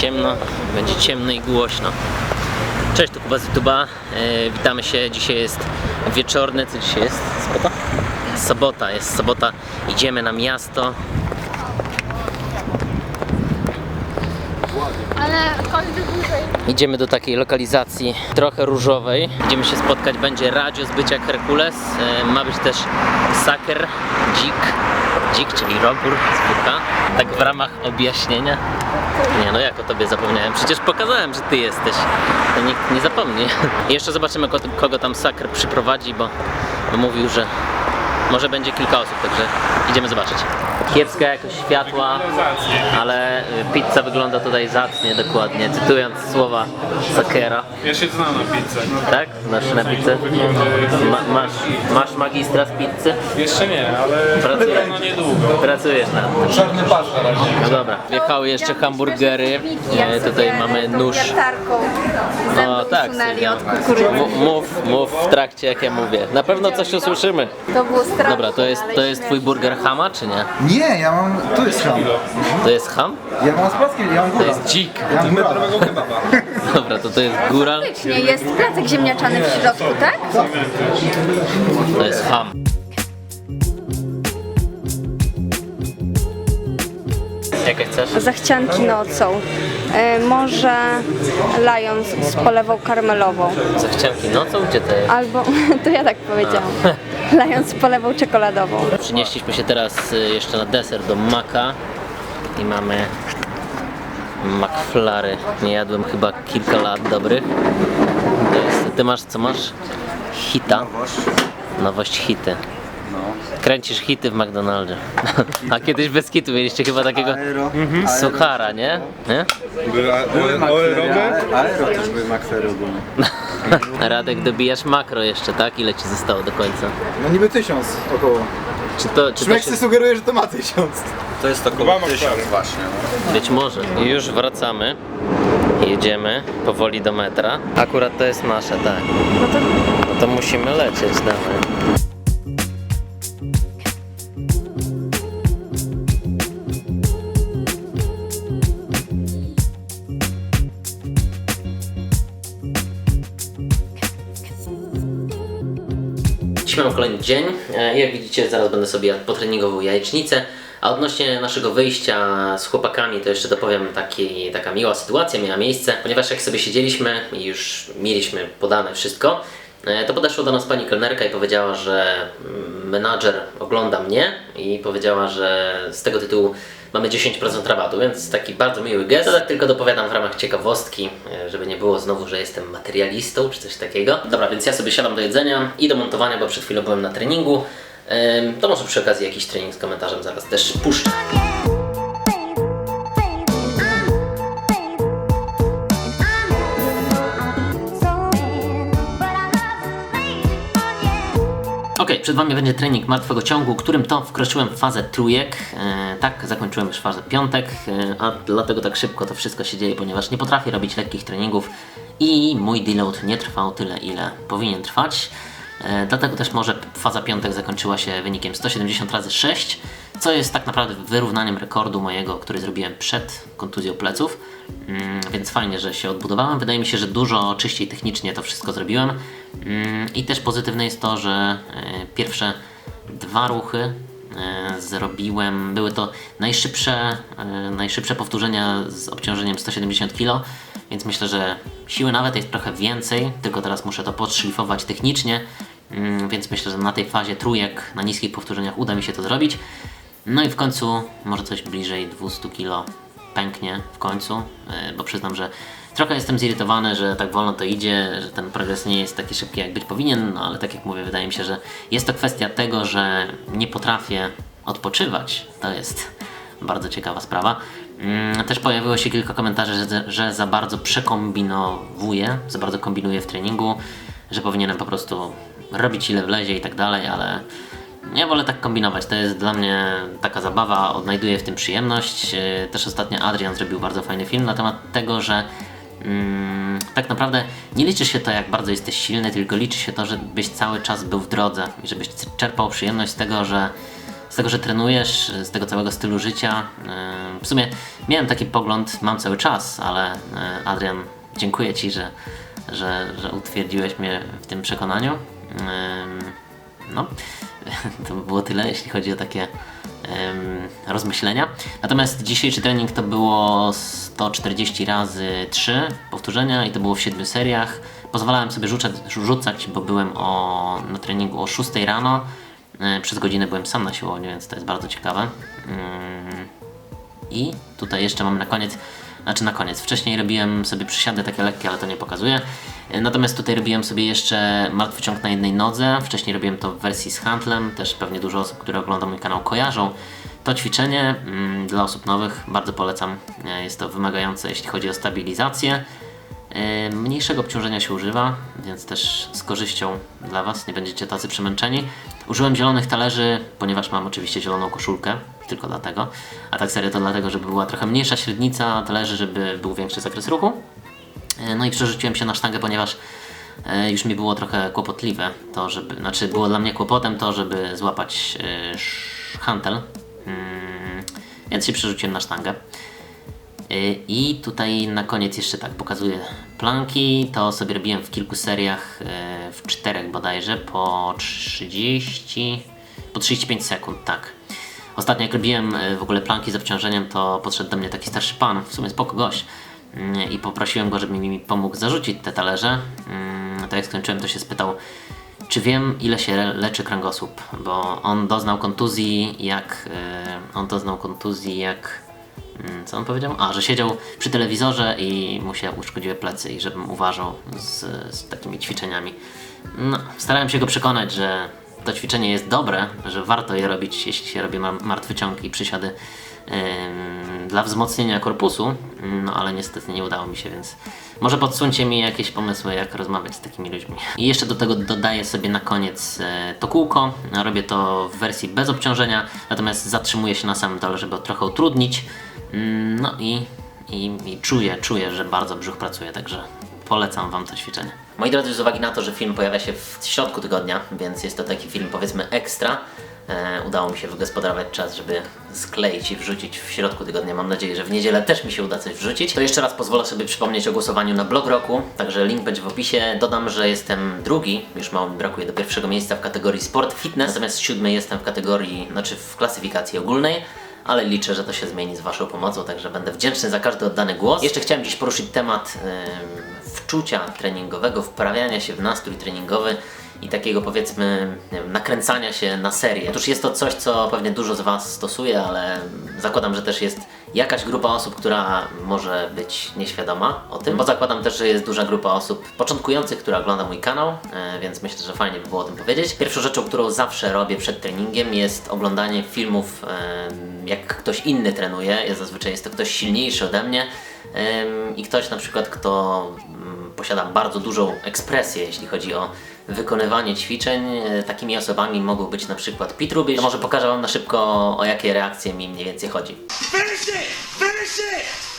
ciemno, będzie ciemno i głośno. Cześć, tu Kuba z YouTube'a. E, witamy się. Dzisiaj jest wieczorny. Co dzisiaj jest? Sobota? Sobota, jest sobota. Idziemy na miasto. Ale choćby dłużej. Idziemy do takiej lokalizacji trochę różowej. Idziemy się spotkać. Będzie Radio z bycia Herkules. E, ma być też Saker, Dzik. Dzik, czyli robór z WK. Tak w ramach objaśnienia. Nie no, jak o tobie zapomniałem? Przecież pokazałem, że ty jesteś. To nikt nie zapomni. Jeszcze zobaczymy, ko- kogo tam Saker przyprowadzi, bo mówił, że może będzie kilka osób, także idziemy zobaczyć. Kiepska jakość światła, ale y, pizza wygląda tutaj zacnie, dokładnie, cytując słowa Sakera. Ja się znam na pizzę. Tak? Znasz na pizzę? Ma, masz, masz magistra z pizzy? Jeszcze nie, ale Pracuję. no niedługo. Pracujesz nad tym. Czarny pas na razie. No dobra, wjechały jeszcze hamburgery. E, tutaj mamy nóż. No tak, Sylwia. M- mów, mów w trakcie jak ja mówię. Na pewno coś usłyszymy. To było straszne. Dobra, to jest, to jest twój burger hama, czy nie? Nie, ja mam. Tu jest ham. To jest ham? Ja mam z plackiem, ja mam To góra. jest dzik. Ja mam góra. Dobra, to to jest góral, Nie, jest placek ziemniaczany w środku, tak? to jest ham. Jakie chcesz? Zachcianki nocą. E, może Lions z polewą karmelową. Zachcianki nocą? Gdzie to jest? Albo, to ja tak powiedziałam, Z polewą czekoladową. Przynieśliśmy się teraz y, jeszcze na deser do Maka i mamy McFlary. Nie jadłem chyba kilka lat dobrych. To jest, ty masz, co masz? Hita. Nowość hity. Kręcisz hity w McDonaldzie. A kiedyś bez hitu mieliście chyba takiego Aero. suchara, nie? nie? Były Były były makfery ogólnie. Radek, dobijasz makro jeszcze, tak? Ile ci zostało do końca? No niby tysiąc około. Czy to, czy to Szmeksy się... sugeruje, że to ma tysiąc. To jest około McFlurry. tysiąc właśnie. No. Być może. I już wracamy. Jedziemy powoli do metra. Akurat to jest nasze, tak. No to, no to musimy lecieć, dawaj. Mamy kolejny dzień. E, Jak widzicie, zaraz będę sobie potreningową jajecznicę. A odnośnie naszego wyjścia z chłopakami, to jeszcze dopowiem taki, taka miła sytuacja miała miejsce, ponieważ jak sobie siedzieliśmy i już mieliśmy podane wszystko, e, to podeszła do nas pani kelnerka i powiedziała, że mm, menadżer ogląda mnie i powiedziała, że z tego tytułu mamy 10% rabatu, więc taki bardzo miły gest. To tak tylko dopowiadam w ramach ciekawostki, e, żeby nie było znowu, że jestem materialistą czy coś takiego. Dobra, więc ja sobie siadam do jedzenia i do montowania, bo przed chwilą byłem na treningu. To może przy okazji jakiś trening z komentarzem zaraz też puszczę. Przed Wami będzie trening martwego ciągu, którym to wkroczyłem w fazę trójek. E, tak, zakończyłem już fazę piątek, e, a dlatego tak szybko to wszystko się dzieje, ponieważ nie potrafię robić lekkich treningów i mój deload nie trwał tyle, ile powinien trwać. E, dlatego też może faza piątek zakończyła się wynikiem 170 razy 6, co jest tak naprawdę wyrównaniem rekordu mojego, który zrobiłem przed kontuzją pleców. Mm, więc fajnie, że się odbudowałem. Wydaje mi się, że dużo czyściej technicznie to wszystko zrobiłem. Mm, I też pozytywne jest to, że e, pierwsze dwa ruchy e, zrobiłem, były to najszybsze, e, najszybsze powtórzenia z obciążeniem 170 kg, więc myślę, że siły nawet jest trochę więcej, tylko teraz muszę to podszlifować technicznie, mm, więc myślę, że na tej fazie trójek, na niskich powtórzeniach uda mi się to zrobić. No i w końcu może coś bliżej 200 kg pęknie w końcu, e, bo przyznam, że trochę jestem zirytowany, że tak wolno to idzie, że ten progres nie jest taki szybki jak być powinien, no ale tak jak mówię, wydaje mi się, że jest to kwestia tego, że nie potrafię odpoczywać. To jest bardzo ciekawa sprawa. Mm, Też pojawiło się kilka komentarzy, że, że za bardzo przekombinowuję, za bardzo kombinuję w treningu, że powinienem po prostu robić ile wlezie i tak dalej, ale ja wolę tak kombinować. To jest dla mnie taka zabawa, odnajduję w tym przyjemność. Yy, Też ostatnio Adrian zrobił bardzo fajny film na temat tego, że mm, tak naprawdę nie liczy się to, jak bardzo jesteś silny, tylko liczy się to, żebyś cały czas był w drodze i żebyś czerpał przyjemność z tego, że tego, że trenujesz, z tego całego stylu życia. Yy, W sumie miałem taki pogląd, mam cały czas, ale yy, Adrian, dziękuję Ci, że, że, że utwierdziłeś mnie w tym przekonaniu. No, to by było tyle, jeśli chodzi o takie rozmyślenia. Natomiast dzisiejszy trening to było 140 razy 3 powtórzenia i to było w 7 seriach. Pozwalałem sobie rzucać, rzucać bo byłem o, na treningu o 6 rano. E, Przez godzinę byłem sam na siłowni, więc to jest bardzo ciekawe. Mm, I tutaj jeszcze mam na koniec, znaczy na koniec, wcześniej robiłem sobie przysiady takie lekkie, ale to nie pokazuję. Natomiast tutaj robiłem sobie jeszcze martwy ciąg na jednej nodze. Wcześniej robiłem to w wersji z handlem, też pewnie dużo osób, które ogląda mój kanał kojarzą. To ćwiczenie mm, dla osób nowych bardzo polecam. E, Jest to wymagające, jeśli chodzi o stabilizację. E, Mniejszego obciążenia się używa, więc też z korzyścią dla Was, nie będziecie tacy przemęczeni. Użyłem zielonych talerzy, ponieważ mam oczywiście zieloną koszulkę, tylko dlatego. A tak serio to dlatego, żeby była trochę mniejsza średnica talerzy, żeby był większy zakres ruchu. E, No i przerzuciłem się na sztangę, ponieważ e, już mi było trochę kłopotliwe to, żeby, znaczy było dla mnie kłopotem to, żeby złapać hantel. Mm, Więc się przerzuciłem na sztangę. Y, I tutaj na koniec jeszcze tak pokazuję planki. To sobie robiłem w kilku seriach, y, w czterech bodajże, po 30, po 35 sekund, tak. Ostatnio jak robiłem y, w ogóle planki z obciążeniem, to podszedł do mnie taki starszy pan, w sumie spoko gość. I poprosiłem go, żeby mi pomógł zarzucić te talerze. Mm, Tak jak skończyłem, to się spytał, czy wiem, ile się le- leczy kręgosłup, bo on doznał kontuzji, jak. on doznał kontuzji, jak. Mm, Co on powiedział? A, że siedział przy telewizorze i mu się uszkodziły plecy i żebym uważał z, z takimi ćwiczeniami. No, starałem się go przekonać, że to ćwiczenie jest dobre, że warto je robić, jeśli się robi ma- martwy ciąg i przysiady dla wzmocnienia korpusu, no ale niestety nie udało mi się, więc może podsuńcie mi jakieś pomysły, jak rozmawiać z takimi ludźmi. I jeszcze do tego dodaję sobie na koniec e, to kółko. Robię to w wersji bez obciążenia, natomiast zatrzymuję się na samym dole, żeby trochę utrudnić. Mm, No i, i, i czuję, czuję, że bardzo brzuch pracuje, także polecam Wam to ćwiczenie. Moi drodzy, z uwagi na to, że film pojawia się w środku tygodnia, więc jest to taki film powiedzmy ekstra, e, udało mi się wygospodarować czas, żeby skleić i wrzucić w środku tygodnia. Mam nadzieję, że w niedzielę też mi się uda coś wrzucić. To jeszcze raz pozwolę sobie przypomnieć o głosowaniu na blog roku, także link będzie w opisie. Dodam, że jestem drugi, już mało mi brakuje do pierwszego miejsca w kategorii sport fitness, natomiast siódmy jestem w kategorii, znaczy w klasyfikacji ogólnej ale liczę, że to się zmieni z Waszą pomocą, także będę wdzięczny za każdy oddany głos. Jeszcze chciałem dziś poruszyć temat em, wczucia treningowego, wprawiania się w nastrój treningowy i takiego powiedzmy wiem, nakręcania się na serię. Otóż jest to coś, co pewnie dużo z Was stosuje, ale zakładam, że też jest jakaś grupa osób, która może być nieświadoma o tym, bo zakładam też, że jest duża grupa osób początkujących, która ogląda mój kanał, e, więc myślę, że fajnie by było o tym powiedzieć. Pierwszą rzeczą, którą zawsze robię przed treningiem jest oglądanie filmów, e, jak ktoś inny trenuje. Ja zazwyczaj jest to ktoś silniejszy ode mnie i ktoś na przykład, kto mm, posiada bardzo dużą ekspresję, jeśli chodzi o wykonywanie ćwiczeń. E, Takimi osobami mogą być na przykład Pete Rubisz. Może pokażę Wam na szybko, o jakie reakcje mi mniej więcej chodzi. Finish it! Finish it!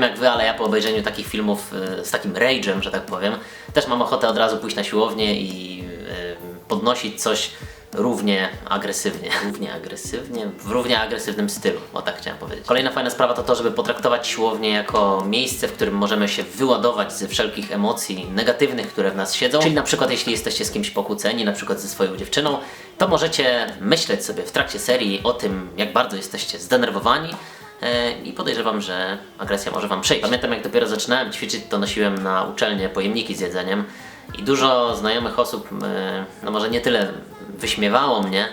Wiem jak wy, ale ja po obejrzeniu takich filmów y, z takim rage'em, że tak powiem, też mam ochotę od razu pójść na siłownię i y, podnosić coś równie agresywnie. Równie agresywnie? W równie agresywnym stylu, o tak chciałem powiedzieć. Kolejna fajna sprawa to to, żeby potraktować siłownię jako miejsce, w którym możemy się wyładować ze wszelkich emocji negatywnych, które w nas siedzą. Czyli na przykład jeśli jesteście z kimś pokłóceni, na przykład ze swoją dziewczyną, to możecie myśleć sobie w trakcie serii o tym, jak bardzo jesteście zdenerwowani, i podejrzewam, że agresja może Wam przejść. Pamiętam jak dopiero zaczynałem ćwiczyć, to nosiłem na uczelnię pojemniki z jedzeniem i dużo znajomych osób, e, no może nie tyle wyśmiewało mnie,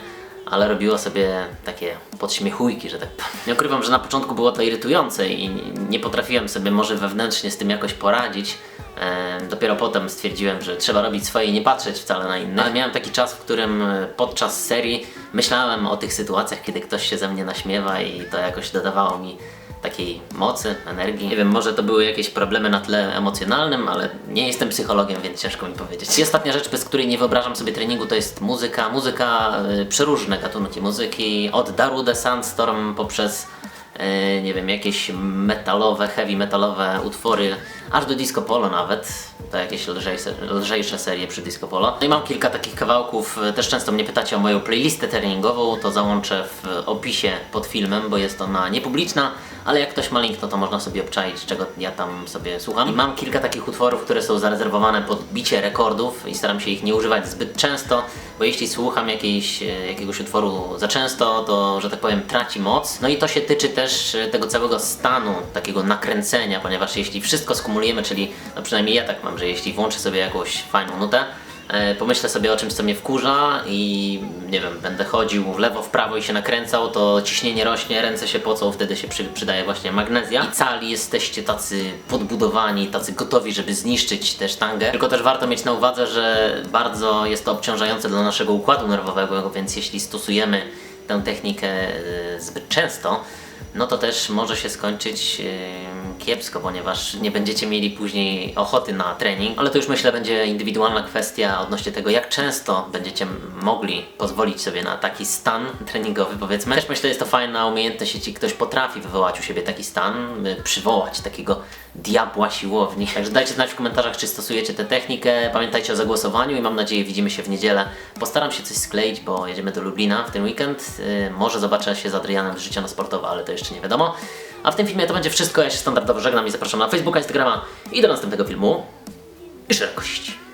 ale robiło sobie takie podśmiechujki, że tak. Nie ukrywam, że na początku było to irytujące i nie potrafiłem sobie może wewnętrznie z tym jakoś poradzić. E, Dopiero potem stwierdziłem, że trzeba robić swoje i nie patrzeć wcale na innych. Ale miałem taki czas, w którym e, podczas serii myślałem o tych sytuacjach, kiedy ktoś się ze mnie naśmiewa i to jakoś dodawało mi takiej mocy, energii. Nie wiem, może to były jakieś problemy na tle emocjonalnym, ale nie jestem psychologiem, więc ciężko mi powiedzieć. I ostatnia rzecz, bez której nie wyobrażam sobie treningu, to jest muzyka. Muzyka, y, przeróżne gatunki muzyki, od Darude Sandstorm poprzez e, nie wiem, jakieś metalowe, heavy metalowe utwory, aż do disco polo nawet, to jakieś lżejsze, lżejsze serie przy disco polo. No i mam kilka takich kawałków, też często mnie pytacie o moją playlistę treningową, to załączę w opisie pod filmem, bo jest ona niepubliczna, ale jak ktoś ma link, no to można sobie obczaić, czego ja tam sobie słucham. I mam kilka takich utworów, które są zarezerwowane pod bicie rekordów i staram się ich nie używać zbyt często, bo jeśli słucham jakiejś, e, jakiegoś utworu za często, to, że tak powiem, traci moc. No i to się tyczy też e, tego całego stanu, takiego nakręcenia, ponieważ jeśli wszystko skumulujemy, czyli no przynajmniej ja tak mam, że jeśli włączę sobie jakąś fajną nutę, e, pomyślę sobie o czymś, co mnie wkurza i nie wiem, będę chodził w lewo, w prawo i się nakręcał, to ciśnienie rośnie, ręce się pocą, wtedy się przy, przydaje właśnie magnezja. I cali jesteście tacy podbudowani, tacy gotowi, żeby zniszczyć tę sztangę. Tylko też warto mieć na uwadze, że bardzo jest to obciążające dla naszego układu nerwowego, więc jeśli stosujemy tę technikę e, zbyt często, no to też może się skończyć kiepsko, ponieważ nie będziecie mieli później ochoty na trening, ale to już myślę będzie indywidualna kwestia odnośnie tego, jak często będziecie mogli pozwolić sobie na taki stan treningowy, powiedzmy. Też myślę, jest to fajna umiejętność, jeśli ktoś potrafi wywołać u siebie taki stan, y, przywołać takiego diabła siłowni. Także dajcie znać w komentarzach, czy stosujecie tę technikę. Pamiętajcie o zagłosowaniu i mam nadzieję widzimy się w niedzielę. Postaram się coś skleić, bo jedziemy do Lublina w ten weekend. Yy, może zobaczę się z Adrianem z Życia na Sportowo, ale to jeszcze nie wiadomo. A w tym filmie to będzie wszystko. Ja się standardowo żegnam i zapraszam na Facebooka, Instagrama i do następnego filmu. I szerokość.